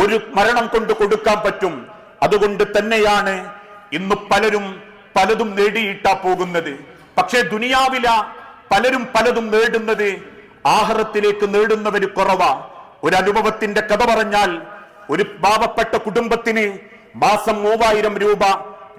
ഒരു മരണം കൊണ്ട് കൊടുക്കാൻ പറ്റും. അതുകൊണ്ട് തന്നെയാണ് ഇന്ന് പലരും പലതും നേടിയിട്ടാ പോകുന്നത്. പക്ഷേ ദുനിയാവില പലരും പലതും നേടുന്നത് ആഹാരത്തിലേക്ക് നേടുന്നവര് കുറവാ. ഒരു അനുഭവത്തിന്റെ കഥ പറഞ്ഞാൽ ഒരു പാവപ്പെട്ട കുടുംബത്തിന് മാസം മൂവായിരം രൂപ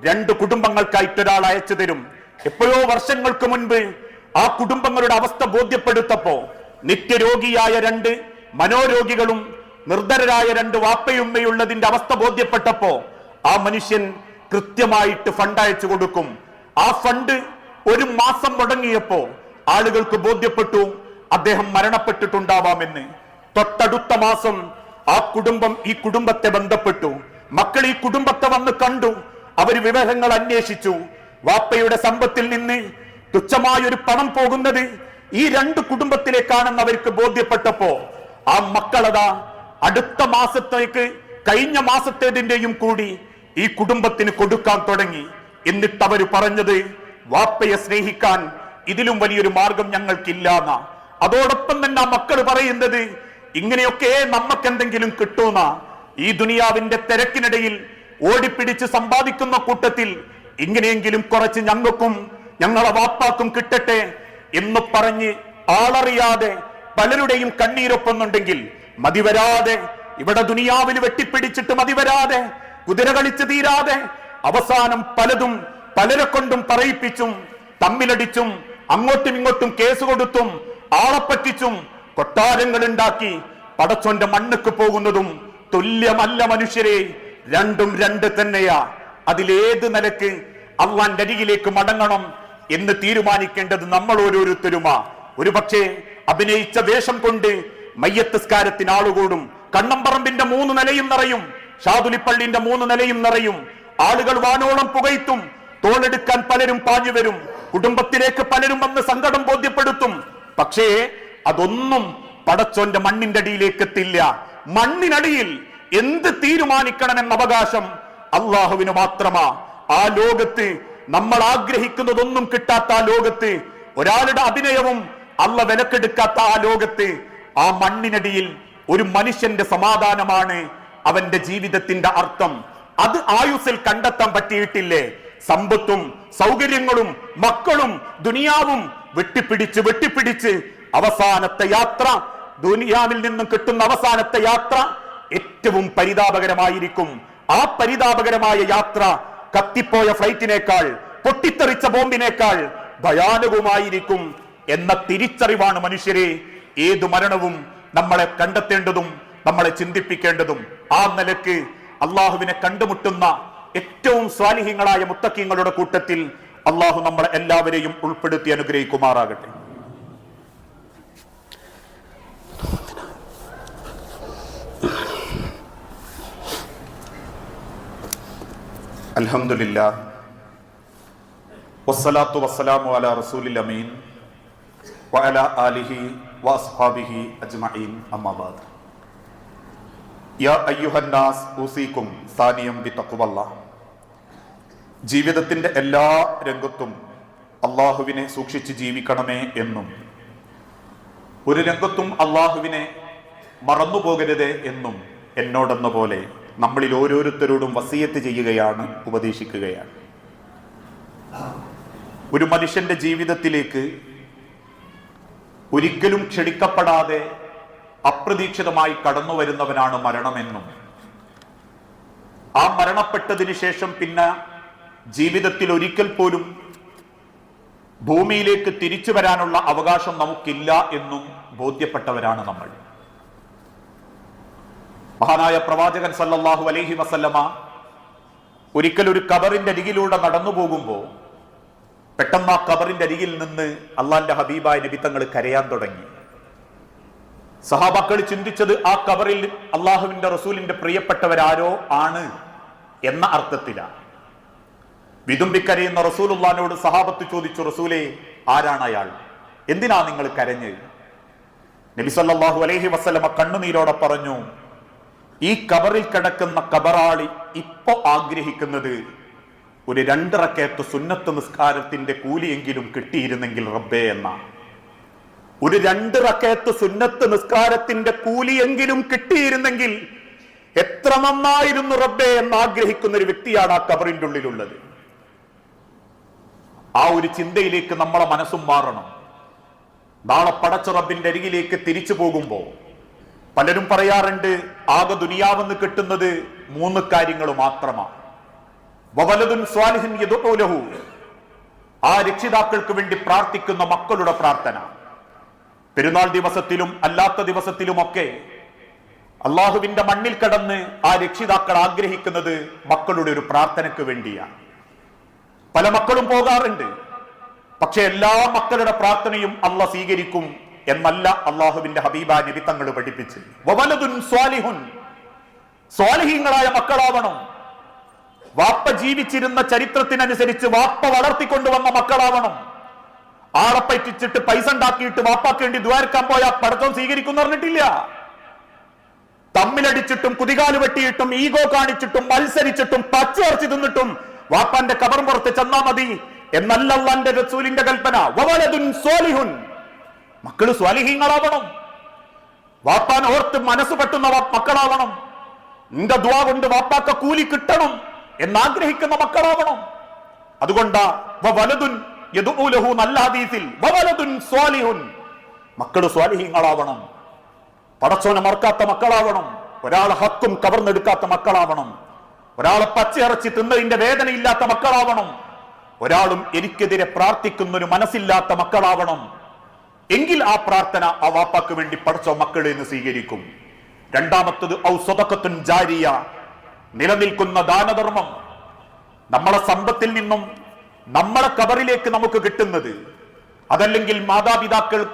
രണ്ട് കുടുംബങ്ങൾക്കായിട്ട് ഒരാൾ അയച്ചു തരും. എപ്പോഴോ വർഷങ്ങൾക്ക് മുൻപ് ആ കുടുംബങ്ങളുടെ അവസ്ഥ ബോധ്യപ്പെടുത്തപ്പോ നിത്യരോഗിയായ രണ്ട് മനോരോഗികളും നിർധരരായ രണ്ട് വാപ്പയുമ്മയുള്ളതിന്റെ അവസ്ഥ ബോധ്യപ്പെട്ടപ്പോ ആ മനുഷ്യൻ കൃത്യമായിട്ട് ഫണ്ട് അയച്ചു കൊടുക്കും. ആ ഫണ്ട് ഒരു മാസം മുടങ്ങിയപ്പോ ആളുകൾക്ക് ബോധ്യപ്പെട്ടു അദ്ദേഹം മരണപ്പെട്ടിട്ടുണ്ടാവാമെന്ന്. തൊട്ടടുത്ത മാസം ആ കുടുംബം ഈ കുടുംബത്തെ ബന്ധപ്പെട്ടു. മക്കൾ ഈ കുടുംബത്തെ വന്ന് കണ്ടു അവർ വിവരങ്ങൾ അന്വേഷിച്ചു. വാപ്പയുടെ സമ്പത്തിൽ നിന്ന് തുച്ഛമായൊരു പണം പോകുന്നത് ഈ രണ്ട് കുടുംബത്തിലേക്കാണെന്ന് അവർക്ക് ബോധ്യപ്പെട്ടപ്പോ ആ മക്കളതാ അടുത്ത മാസത്തേക്ക് കഴിഞ്ഞ മാസത്തേതിന്റെയും കൂടി ഈ കുടുംബത്തിന് കൊടുക്കാൻ തുടങ്ങി. എന്നിട്ട് അവർ പറഞ്ഞത് വാപ്പയെ സ്നേഹിക്കാൻ ഇതിലും വലിയൊരു മാർഗം ഞങ്ങൾക്കില്ലാന്ന. അതോടൊപ്പം തന്നെ ആ മക്കൾ പറയുന്നത് ഇങ്ങനെയൊക്കെ നമുക്ക് എന്തെങ്കിലും കിട്ടൂന്ന. ഈ ദുനിയാവിന്റെ തിരക്കിനിടയിൽ ഓടിപ്പിടിച്ച് സമ്പാദിക്കുന്ന കൂട്ടത്തിൽ ഇങ്ങനെയെങ്കിലും കുറച്ച് ഞങ്ങൾക്കും ഞങ്ങളെ വാപ്പാക്കും കിട്ടട്ടെ എന്ന് പറഞ്ഞ് ആളറിയാതെ പലരുടെയും കണ്ണീരൊപ്പുന്നുണ്ടെങ്കിൽ മതിവരാതെ ഇവിടെ ദുനിയാവിൽ വെട്ടിപ്പിടിച്ചിട്ട് മതിവരാതെ കുതിര കളിച്ച് തീരാതെ അവസാനം പലതും പലരെ കൊണ്ടും പറയിപ്പിച്ചും തമ്മിലടിച്ചും അങ്ങോട്ടും ഇങ്ങോട്ടും കേസ് കൊടുത്തും ആളപ്പറ്റിച്ചും കൊട്ടാരങ്ങൾ ഉണ്ടാക്കി പടച്ചോന്റെ മണ്ണുക്ക് പോകുന്നതും തുല്യമല്ല മനുഷ്യരെ രണ്ടും രണ്ട് തന്നെയാ. അതിലേത് നിലയ്ക്ക് അള്ളാന്റെ അരികിലേക്ക് മടങ്ങണം എന്ന് തീരുമാനിക്കേണ്ടത് നമ്മൾ ഓരോരുത്തരുമാ. ഒരുപക്ഷെ അഭിനയിച്ച വേഷം കൊണ്ട് മയ്യത്തസ്കാരത്തിന് ആളുകൂടും. കണ്ണമ്പറമ്പിന്റെ മൂന്ന് നിലയും നിറയും. ഷാതുലിപ്പള്ളിന്റെ മൂന്ന് നിലയും നിറയും. ആളുകൾ വാനോളം പുകയ്ത്തും. തോളെടുക്കാൻ പലരും പാഞ്ഞു വരും. കുടുംബത്തിലേക്ക് പലരും വന്ന് സങ്കടം ബോധ്യപ്പെടുത്തും. പക്ഷേ അതൊന്നും പടച്ചോന്റെ മണ്ണിന്റെ അടിയിലേക്ക് എത്തില്ല. മണ്ണിനടിയിൽ എന്ത് തീരുമാനിക്കണമെന്ന അവകാശം അള്ളാഹുവിന് മാത്രമാ. ആ ലോകത്ത് നമ്മൾ ആഗ്രഹിക്കുന്നതൊന്നും കിട്ടാത്ത ആ ലോകത്ത് ഒരാളുടെ അഭിനയവും അള്ള വിലക്കെടുക്കാത്ത ആ ലോകത്ത് ആ മണ്ണിനടിയിൽ ഒരു മനുഷ്യന്റെ സമാധാനമാണ് അവന്റെ ജീവിതത്തിന്റെ അർത്ഥം. അത് ആയുസിൽ കണ്ടെത്താൻ പറ്റിയിട്ടില്ലേ? സമ്പത്തും സൗകര്യങ്ങളും മക്കളും ദുനിയാവും വെട്ടിപ്പിടിച്ച് വെട്ടിപ്പിടിച്ച് അവസാനത്തെ യാത്ര ദുനിയാവിൽ നിന്നും കിട്ടുന്ന അവസാനത്തെ യാത്ര ഏറ്റവും പരിതാപകരമായിരിക്കും. ആ പരിതാപകരമായ യാത്ര കത്തിപ്പോയ ഫ്ലൈറ്റിനേക്കാൾ പൊട്ടിത്തെറിച്ച ബോംബിനേക്കാൾ ഭയാനകവുമായിരിക്കും എന്ന തിരിച്ചറിവാണ് മനുഷ്യരെ ഏതു മരണവും നമ്മളെ കണ്ടെത്തേണ്ടതും നമ്മളെ ചിന്തിപ്പിക്കേണ്ടതും ആ നിലയ്ക്ക് അള്ളാഹുവിനെ കണ്ടുമുട്ടുന്ന ഏറ്റവും സ്വാലിഹ്യങ്ങളായ മുത്തക്കിങ്ങളുടെ കൂട്ടത്തിൽ അള്ളാഹു നമ്മളെ എല്ലാവരെയും ഉൾപ്പെടുത്തി അനുഗ്രഹിക്കുമാറാകട്ടെ. അലഹമില്ല വസ്സലാത്തു വസ്സലാമു അല റസൂലിൽ അമീൻ. ആലിഹി വഅസ്ഹാബിഹി അജ്മഈൻ അമ്മാബാദ് യാ അയ്യുഹന്നാസ് ഊസീക്കും സാനിയം ബി തക്കുവല്ല ജീവിതത്തിന്റെ എല്ലാ രംഗത്തും അള്ളാഹുവിനെ സൂക്ഷിച്ച് ജീവിക്കണമേ എന്നും. ഒരു രംഗത്തും അള്ളാഹുവിനെ മറന്നുപോകരുത് എന്നും എന്നോടെന്ന പോലെ നമ്മളിൽ ഓരോരുത്തരോടും വസീയത്ത് ചെയ്യുകയാണ് ഉപദേശിക്കുകയാണ്. ഒരു മനുഷ്യന്റെ ജീവിതത്തിലേക്ക് ഒരിക്കലും ക്ഷണിക്കപ്പെടാതെ അപ്രതീക്ഷിതമായി കടന്നു വരുന്നവനാണ് മരണമെന്നും ആ മരണപ്പെട്ടതിന് ശേഷം പിന്നെ ജീവിതത്തിൽ ഒരിക്കൽ പോലും ഭൂമിയിലേക്ക് തിരിച്ചു വരാനുള്ള അവകാശം നമുക്കില്ല എന്നും ബോധ്യപ്പെട്ടവരാണ് നമ്മൾ. മഹാനായ പ്രവാചകൻ സല്ലല്ലാഹു അലൈഹി വസല്ലമ ഒരിക്കൽ ഒരു കബറിന്റെ അരികിലൂടെ നടന്നു പോകുമ്പോൾ പെട്ടെന്ന് ആ കബറിന്റെ അരികിൽ നിന്ന് അള്ളാന്റെ ഹബീബായ നബിത്തങ്ങൾ കരയാൻ തുടങ്ങി. സഹാബാക്കൾ ചിന്തിച്ചത് ആ കബറിൽ അള്ളാഹുവിന്റെ റസൂലിന്റെ പ്രിയപ്പെട്ടവരാരോ ആണ് എന്ന അർത്ഥത്തിലാണ് വിതുമ്പിക്കരയുന്ന റസൂലുള്ളാനോട് സഹാബത്ത് ചോദിച്ചു റസൂലെ ആരാണ് അയാൾ? എന്തിനാ നിങ്ങൾ കരഞ്ഞ്? നബി സല്ലല്ലാഹു അലൈഹി വസല്ലമ കണ്ണുനീരോടെ പറഞ്ഞു ഈ കബറിൽ കിടക്കുന്ന കബറാളി ഇപ്പൊ ആഗ്രഹിക്കുന്നത് ഒരു രണ്ടിറക്കയത്ത് സുന്നത്ത് നിസ്കാരത്തിന്റെ കൂലിയെങ്കിലും കിട്ടിയിരുന്നെങ്കിൽ റബ്ബേ എന്ന. ഒരു രണ്ട് റക്കയത്ത് സുന്നത്ത് നിസ്കാരത്തിന്റെ കൂലിയെങ്കിലും കിട്ടിയിരുന്നെങ്കിൽ എത്ര നന്നായിരുന്നു റബ്ബേ എന്ന് ആഗ്രഹിക്കുന്ന ഒരു വ്യക്തിയാണ് ആ കബറിന്റെ ഉള്ളിലുള്ളത്. ആ ഒരു ചിന്തയിലേക്ക് നമ്മളെ മനസ്സും മാറണം. നാളെ പടച്ച റബ്ബിന്റെ അരികിലേക്ക് തിരിച്ചു പോകുമ്പോൾ പലരും പറയാറുണ്ട് ആകെ ദുനിയാവെന്ന് കിട്ടുന്നത് മൂന്ന് കാര്യങ്ങൾ മാത്രമാണ് ആ രക്ഷിതാക്കൾക്ക് വേണ്ടി പ്രാർത്ഥിക്കുന്ന മക്കളുടെ പ്രാർത്ഥന. പെരുന്നാൾ ദിവസത്തിലും അല്ലാത്ത ദിവസത്തിലുമൊക്കെ അള്ളാഹുവിന്റെ മണ്ണിൽ കടന്ന് ആ രക്ഷിതാക്കൾ ആഗ്രഹിക്കുന്നത് മക്കളുടെ ഒരു പ്രാർത്ഥനയ്ക്ക് വേണ്ടിയാണ്. പല മക്കളും പോകാറുണ്ട്. പക്ഷെ എല്ലാ മക്കളുടെ പ്രാർത്ഥനയും അല്ല സ്വീകരിക്കും എന്നല്ല അള്ളാഹുവിന്റെ ഹബീബ നബി തങ്ങൾ പഠിപ്പിച്ച് സ്വാലിഹുൻ. സ്വാലിഹീങ്ങളായ മക്കളാവണം. വാപ്പ ജീവിച്ചിരുന്ന ചരിത്രത്തിനനുസരിച്ച് വാപ്പ വളർത്തിക്കൊണ്ടുവന്ന മക്കളാവണം. ആളെ പറ്റിച്ചിട്ട് പൈസ ഉണ്ടാക്കിയിട്ട് വാപ്പാക്ക് വേണ്ടി ദ്വാരക്കാൻ പോയ പടക്കം സ്വീകരിക്കും പറഞ്ഞിട്ടില്ല. തമ്മിലടിച്ചിട്ടും കുതികാൽ വെട്ടിയിട്ടും ഈഗോ കാണിച്ചിട്ടും മത്സരിച്ചിട്ടും പച്ചയർച്ചി തിന്നിട്ടും വാപ്പാന്റെ കബറും പുറത്ത് ചെന്നാ മതി എന്നല്ല റസൂലിന്റെ കൽപ്പന. സ്വാലിഹുൻ. മക്കൾ സ്വാലിഹീങ്ങളാവണം. വാപ്പാൻ ഓർത്ത് മനസ്സ് വാ- മക്കളാവണം. നിന്റെ ദ്വാ കൊണ്ട് വാപ്പാക്ക കൂലി കിട്ടണം. എന്നാഗ്രഹിക്കുന്ന മക്കളാവണം. അതുകൊണ്ട് നല്ല ഹദീസിൽ സ്വാലിഹീങ്ങളാവണം. പടച്ചോനെ മറക്കാത്ത മക്കളാവണം. ഒരാളെ ഹക്കും കവർന്നെടുക്കാത്ത മക്കളാവണം. ഒരാളെ പച്ചയിറച്ചി തിന്നതിന്റെ വേദനയില്ലാത്ത മക്കളാവണം. ഒരാളും എനിക്കെതിരെ പ്രാർത്ഥിക്കുന്ന ഒരു മനസ്സില്ലാത്ത മക്കളാവണം. എങ്കിൽ ആ പ്രാർത്ഥന ആ വാപ്പാക്ക് വേണ്ടി പഠിച്ചോ മക്കളിൽ നിന്ന് സ്വീകരിക്കും. രണ്ടാമത്തത് ഔ സ്വതക്കത്തുൻ ജാരിയ. നിലനിൽക്കുന്ന ദാനധർമ്മം നമ്മളെ സമ്പത്തിൽ നിന്നും നമ്മളെ കബറിലേക്ക് നമുക്ക് കിട്ടുന്നത് അതല്ലെങ്കിൽ മാതാപിതാക്കൾ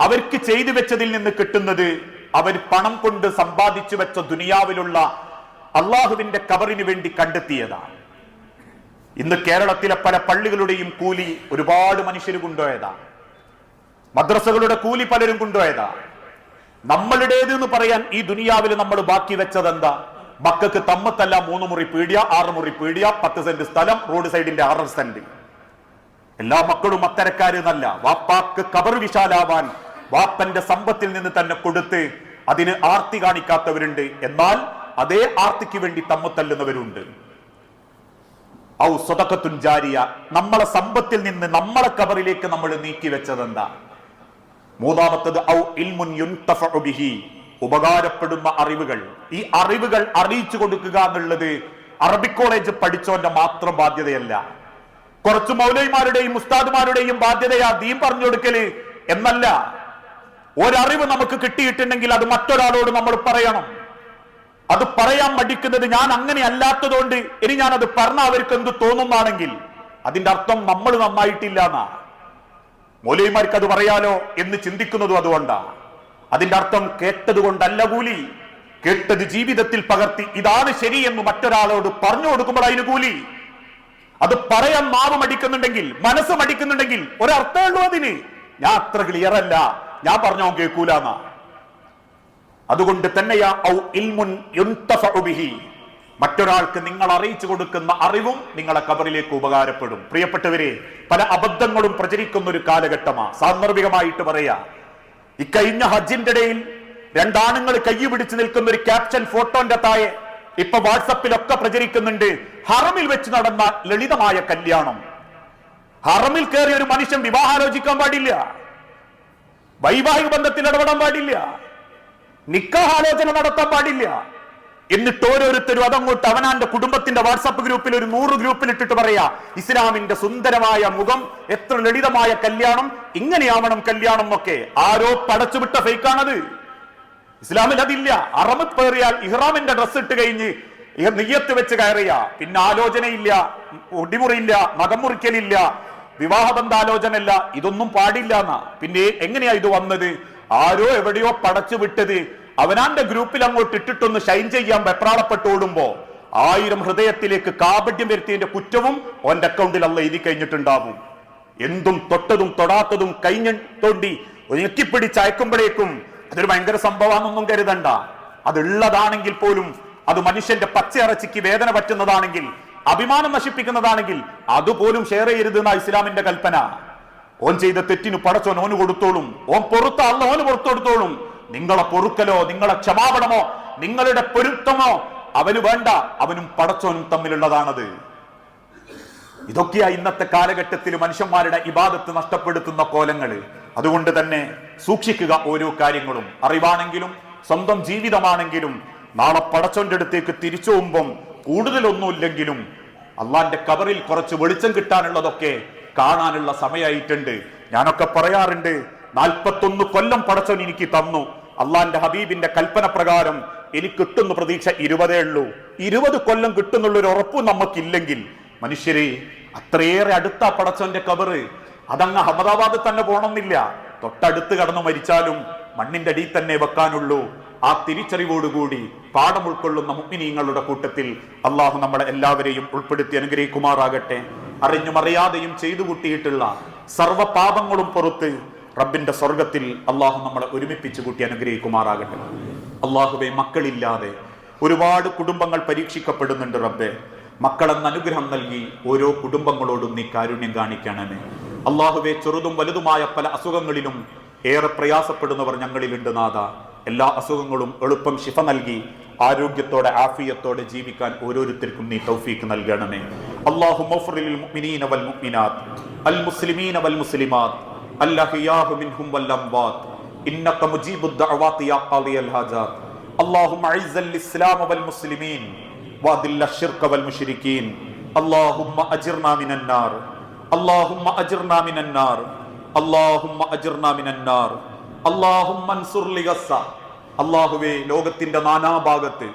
അവർക്ക് ചെയ്തു വെച്ചതിൽ നിന്ന് കിട്ടുന്നത് അവർ പണം കൊണ്ട് സമ്പാദിച്ചു വെച്ച ദുനിയാവിലുള്ള അള്ളാഹുവിന്റെ കബറിന് വേണ്ടി കണ്ടെത്തിയതാണ്. ഇന്ന് കേരളത്തിലെ പല പള്ളികളുടെയും കൂലി ഒരുപാട് മനുഷ്യർ കൊണ്ടുപോയതാ. മദ്രസകളുടെ കൂലി പലരും കൊണ്ടുപോയതാ. നമ്മളുടേത് എന്ന് പറയാൻ ഈ ദുനിയാവിൽ നമ്മൾ ബാക്കി വെച്ചത് എന്താ മക്കൾക്ക് തമ്മത്തല്ല മൂന്ന് മുറി പീടിയ ആറ് മുറി പീടിയ പത്ത് സെന്റ് സ്ഥലം റോഡ് സൈഡിന്റെ ആറ് സെന്റ്. എല്ലാ മക്കളും അത്തരക്കാര് എന്നല്ല വാപ്പാക്ക് കബർ വിശാലാവാൻ വാപ്പന്റെ സമ്പത്തിൽ നിന്ന് തന്നെ കൊടുത്ത് അതിന് ആർത്തി കാണിക്കാത്തവരുണ്ട്. എന്നാൽ അതേ ആർത്തിക്ക് വേണ്ടി തമ്മത്തല്ലുന്നവരുണ്ട്. ഔ സ്വതക്കത്തുൻ ജാരിയ നമ്മളെ സമ്പത്തിൽ നിന്ന് നമ്മളെ കബറിലേക്ക് നമ്മൾ നീക്കി വെച്ചതെന്താ മൂന്നാമത്തത് ഔ ഇൽമുൻ ബിഹി. ഉപകാരപ്പെടുന്ന അറിവുകൾ. ഈ അറിവുകൾ അറിയിച്ചു കൊടുക്കുക എന്നുള്ളത് അറബിക് കോളേജ് പഠിച്ചവന്റെ മാത്രം ബാധ്യതയല്ല. കുറച്ച് മൗലൈമാരുടെയും ഉസ്താദുമാരുടെയും ബാധ്യതയാ ദീൻ പറഞ്ഞു കൊടുക്കൽ എന്നല്ല. ഒരറിവ് നമുക്ക് കിട്ടിയിട്ടുണ്ടെങ്കിൽ അത് മറ്റൊരാളോട് നമ്മൾ പറയണം. അത് പറയാൻ മടിക്കുന്നത് ഞാൻ അങ്ങനെ അല്ലാത്തതുകൊണ്ട് ഇനി ഞാൻ അത് പറഞ്ഞ അവർക്ക് എന്ത് തോന്നുന്നാണെങ്കിൽ അതിന്റെ അർത്ഥം നമ്മൾ നന്നായിട്ടില്ല എന്നാ. മൗലൈമാർക്ക് അത് പറയാലോ എന്ന് ചിന്തിക്കുന്നതും അതുകൊണ്ടാ. അതിന്റെ അർത്ഥം കേട്ടത് കൊണ്ടല്ല കൂലി. കേട്ടത് ജീവിതത്തിൽ പകർത്തി ഇതാണ് ശരി എന്ന് മറ്റൊരാളോട് പറഞ്ഞു കൊടുക്കുമ്പോൾ അതിന് കൂലി. അത് പറയാൻ മാവ് മടിക്കുന്നുണ്ടെങ്കിൽ മനസ്സ് മടിക്കുന്നുണ്ടെങ്കിൽ ഒരർത്ഥമേ ഉള്ളൂ അതിന്. ഞാൻ അത്ര ക്ലിയർ അല്ല. ഞാൻ പറഞ്ഞോ കേൾക്കൂലെന്നാ. അതുകൊണ്ട് തന്നെയാ ഔ ഇൽമുൻ ബിഹി. മറ്റൊരാൾക്ക് നിങ്ങൾ അറിയിച്ചു കൊടുക്കുന്ന അറിവും നിങ്ങളെ കബറിലേക്ക് ഉപകാരപ്പെടും. പ്രിയപ്പെട്ടവരെ പല അബദ്ധങ്ങളും പ്രചരിക്കുന്ന ഒരു കാലഘട്ടമാ. സാന്ദർഭികമായിട്ട് പറയാ. ഇക്കഴിഞ്ഞ ഹജ്ജിന്റെ ഇടയിൽ രണ്ടാണുങ്ങൾ കൈ പിടിച്ച് നിൽക്കുന്ന ഒരു ക്യാപ്ഷൻ ഫോട്ടോന്റെ താഴെ ഇപ്പൊ വാട്സപ്പിലൊക്കെ പ്രചരിക്കുന്നുണ്ട്. ഹറമിൽ വെച്ച് നടന്ന ലളിതമായ കല്യാണം. ഹറമിൽ കയറി ഒരു മനുഷ്യൻ വിവാഹാലോചിക്കാൻ പാടില്ല. വൈവാഹിക ബന്ധത്തിൽ ഇടപെടാൻ പാടില്ല. നിക്കാഹാലോചന നടത്താൻ പാടില്ല. എന്നിട്ട് ഓരോരുത്തരും അതങ്ങോട്ട് അവനാന്റെ കുടുംബത്തിന്റെ വാട്സപ്പ് ഗ്രൂപ്പിൽ ഒരു നൂറ് ഗ്രൂപ്പിൽ ഇട്ടിട്ട് പറയാ ഇസ്ലാമിന്റെ സുന്ദരമായ മുഖം എത്ര ലളിതമായ കല്യാണം ഇങ്ങനെയാവണം കല്യാണം ഒക്കെ ആരോ പടച്ചുവിട്ട ഫേക്കാണത്. ഇസ്ലാമിൽ അതില്ല. അറമത്ത് പേറിയാൽ ഇഹ്റാമിന്റെ ഡ്രസ് ഇട്ട് കഴിഞ്ഞ് നെയ്യത്ത് വെച്ച് കയറിയ. പിന്നെ ആലോചനയില്ല ഒടിമുറിയില്ല മകം മുറിക്കലില്ല വിവാഹബന്ധാലോചനല്ല ഇതൊന്നും പാടില്ല എന്നാ. പിന്നെ എങ്ങനെയാ ഇത് വന്നത്? ആരോ എവിടെയോ പടച്ചു വിട്ടത് അവനാന്റെ ഗ്രൂപ്പിൽ അങ്ങോട്ട് ഇട്ടിട്ടൊന്ന് ഷൈൻ ചെയ്യാൻ വെപ്രാളപ്പെട്ടോടുമ്പോ ആയിരം ഹൃദയത്തിലേക്ക് കാപട്യം വരുത്തിയതിന്റെ കുറ്റവും ഓന്റെ അക്കൗണ്ടിൽ അല്ല എഴുതി കഴിഞ്ഞിട്ടുണ്ടാവും. എന്തും തൊട്ടതും തൊടാത്തതും കഴിഞ്ഞ തോണ്ടി ഞെക്കിപ്പിടിച്ച് അയക്കുമ്പോഴേക്കും അതൊരു ഭയങ്കര സംഭവമാണെന്നൊന്നും കരുതണ്ട. അതുള്ളതാണെങ്കിൽ പോലും അത് മനുഷ്യന്റെ പച്ചയിറച്ചിക്ക് വേദന പറ്റുന്നതാണെങ്കിൽ അഭിമാനം നശിപ്പിക്കുന്നതാണെങ്കിൽ അതുപോലും ഷെയർ ചെയ്യരുത് എന്ന ഇസ്ലാമിന്റെ കൽപ്പന. ഓൻ ചെയ്ത തെറ്റിന് പടച്ചോൻ ഓന് കൊടുത്തോളും. ഓൻ പുറത്ത് അല്ല ഓന് പുറത്തു കൊടുത്തോളും. നിങ്ങളെ പൊറുക്കലോ നിങ്ങളെ ക്ഷമാപണമോ നിങ്ങളുടെ പൊരുത്തമോ അവന് വേണ്ട. അവനും പടച്ചോനും തമ്മിലുള്ളതാണത്. ഇതൊക്കെയാ ഇന്നത്തെ കാലഘട്ടത്തിൽ മനുഷ്യന്മാരുടെ ഇബാദത്ത് നഷ്ടപ്പെടുത്തുന്ന കോലങ്ങൾ അതുകൊണ്ട് തന്നെ സൂക്ഷിക്കുക ഓരോ കാര്യങ്ങളും. അറിവാണെങ്കിലും സ്വന്തം ജീവിതമാണെങ്കിലും നാളെ പടച്ചോന്റെ അടുത്തേക്ക് തിരിച്ചു പോകുമ്പം കൂടുതലൊന്നുമില്ലെങ്കിലും അള്ളാന്റെ കബറിൽ കുറച്ച് വെളിച്ചം കിട്ടാനുള്ളതൊക്കെ കാണാനുള്ള സമയമായിട്ടുണ്ട് ഞാനൊക്കെ പറയാറുണ്ട് നാൽപ്പത്തൊന്ന് കൊല്ലം പടച്ചോൻ എനിക്ക് തന്നു. അള്ളാന്റെ ഹബീബിന്റെ കൽപ്പന പ്രകാരം എനിക്ക് കിട്ടുന്ന പ്രതീക്ഷ ഇരുപതേ ഉള്ളൂ. ഇരുപത് കൊല്ലം കിട്ടുന്നുള്ള ഒരു ഉറപ്പ് നമുക്കില്ലെങ്കിൽ മനുഷ്യരെ അത്രയേറെ അടുത്ത പടച്ചവന്റെ കബറ്. അതങ്ങ് അഹമ്മദാബാദ് തന്നെ പോണമെന്നില്ല തൊട്ടടുത്ത് കടന്നു മരിച്ചാലും മണ്ണിന്റെ അടിയിൽ തന്നെ വെക്കാനുള്ളൂ. ആ തിരിച്ചറിവോടുകൂടി പാഠം ഉൾക്കൊള്ളുന്ന മുഗ്നീങ്ങളുടെ കൂട്ടത്തിൽ അള്ളാഹു നമ്മളെ എല്ലാവരെയും ഉൾപ്പെടുത്തി അനുഗ്രഹിക്കുമാറാകട്ടെ. അറിഞ്ഞും അറിയാതെയും ചെയ്തു കൂട്ടിയിട്ടുള്ള സർവ പാപങ്ങളും പുറത്ത് റബ്ബിന്റെ സ്വർഗത്തിൽ അള്ളാഹു നമ്മളെ ഒരുമിപ്പിച്ച് കൂട്ടി അനുഗ്രഹിക്കുമാറാകട്ടെ. അള്ളാഹുവെ മക്കളില്ലാതെ ഒരുപാട് കുടുംബങ്ങൾ പരീക്ഷിക്കപ്പെടുന്നുണ്ട് റബ്ബെ. മക്കളെന്ന അനുഗ്രഹം നൽകി ഓരോ കുടുംബങ്ങളോടും നീ കാരുണ്യം കാണിക്കണമേ. അള്ളാഹുവെ ചെറുതും വലുതുമായ പല അസുഖങ്ങളിലും ഏറെ പ്രയാസപ്പെടുന്നവർ ഞങ്ങളിലുണ്ട് നാഥ. എല്ലാ അസുഖങ്ങളും എളുപ്പം ശിഫ നൽകി ആരോഗ്യത്തോടെ ആഫിയത്തോടെ ജീവിക്കാൻ ഓരോരുത്തർക്കും നീ തൗഫീക്ക് നൽകണമേ. അള്ളാഹു മുഅ്മിനീന വൽ മുഅ്മിനാത്ത് അൽ മുസ്ലിമീന വൽ മുസ്ലിമാത്ത് അല്ലഹിയാഹു മിൻഹും വൽ അംവാത്ത് إنك مجيب الدعوات يا قاضي الحاجات اللهم أعز الإسلام والمسلمين وأذل الشرك والمشركين اللهم أجرنا من النار اللهم أجرنا من النار اللهم أجرنا من النار اللهم انصر لغزة അള്ളാഹുവെ ലോകത്തിന്റെ നാനാഭാഗത്ത്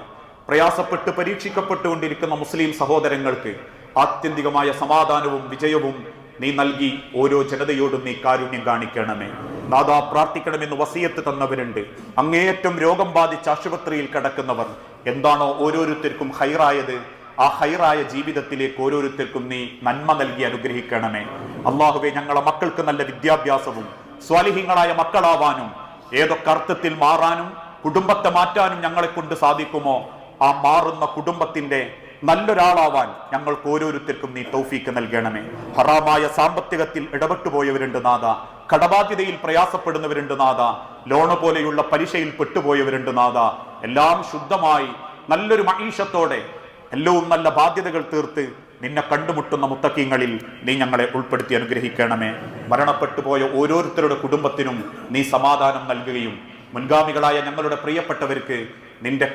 പ്രയാസപ്പെട്ട് പരീക്ഷിക്കപ്പെട്ടുകൊണ്ടിരിക്കുന്ന മുസ്ലിം സഹോദരങ്ങൾക്ക് ആത്യന്തികമായ സമാധാനവും വിജയവും നീ നൽകി ഓരോ ജനതയോടും നീ കാരുണ്യം കാണിക്കണമേ. നാദാ പ്രാർത്ഥിക്കണമെന്ന് വസീയത്ത് തന്നവരുണ്ട്. അങ്ങേയറ്റം രോഗം ബാധിച്ച് ആശുപത്രിയിൽ കിടക്കുന്നവർ. എന്താണോ ഓരോരുത്തർക്കും ഹൈറായത്. ആ ഹൈറായ ജീവിതത്തിലേക്ക് ഓരോരുത്തർക്കും നീ നന്മ നൽകി അനുഗ്രഹിക്കണമേ. അള്ളാഹുവെ ഞങ്ങളെ മക്കൾക്ക് നല്ല വിദ്യാഭ്യാസവും സ്വാലിഹ്യങ്ങളായ മക്കളാവാനും ഏതൊക്കെ അർത്ഥത്തിൽ മാറാനും കുടുംബത്തെ മാറ്റാനും ഞങ്ങളെ കൊണ്ട് സാധിക്കുമോ? ആ മാറുന്ന കുടുംബത്തിന്റെ നല്ലൊരാളാവാൻ ഞങ്ങൾക്ക് ഓരോരുത്തർക്കും നീ തൗഫീക്ക് നൽകണമേ. ഹറാമായ സാമ്പത്തികത്തിൽ ഇടപെട്ടുപോയവരുണ്ട് നാഥ. കടബാധ്യതയിൽ പ്രയാസപ്പെടുന്നവരുണ്ട് നാഥ. ലോണ് പോലെയുള്ള പലിശയിൽ പെട്ടുപോയവരുണ്ട് നാഥ. എല്ലാം ശുദ്ധമായി നല്ലൊരു മഹീഷത്തോടെ എല്ലവും നല്ല ബാധ്യതകൾ തീർത്ത് നിന്നെ കണ്ടുമുട്ടുന്ന മുത്തക്കീങ്ങളിൽ നീ ഞങ്ങളെ ഉൾപ്പെടുത്തി അനുഗ്രഹിക്കണമേ. മരണപ്പെട്ടുപോയ ഓരോരുത്തരുടെ കുടുംബത്തിനും നീ സമാധാനം നൽകുകയും മുൻഗാമികളായ ഞങ്ങളുടെ പ്രിയപ്പെട്ടവർക്ക് നിന്റെ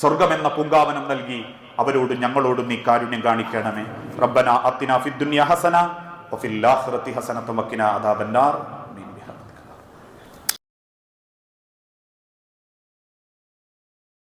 സ്വർഗമെന്ന പൂങ്കാവനം നൽകി അവരോട് ഞങ്ങളോടും നീ കാരുണ്യം കാണിക്കണമേ. റബ്ബന അത്തിനാ ഫിദ്ദുനിയ ഹസന വഫിൽ ആഖിറതി ഹസനത്തും വഖിന അദാബന്നാർ.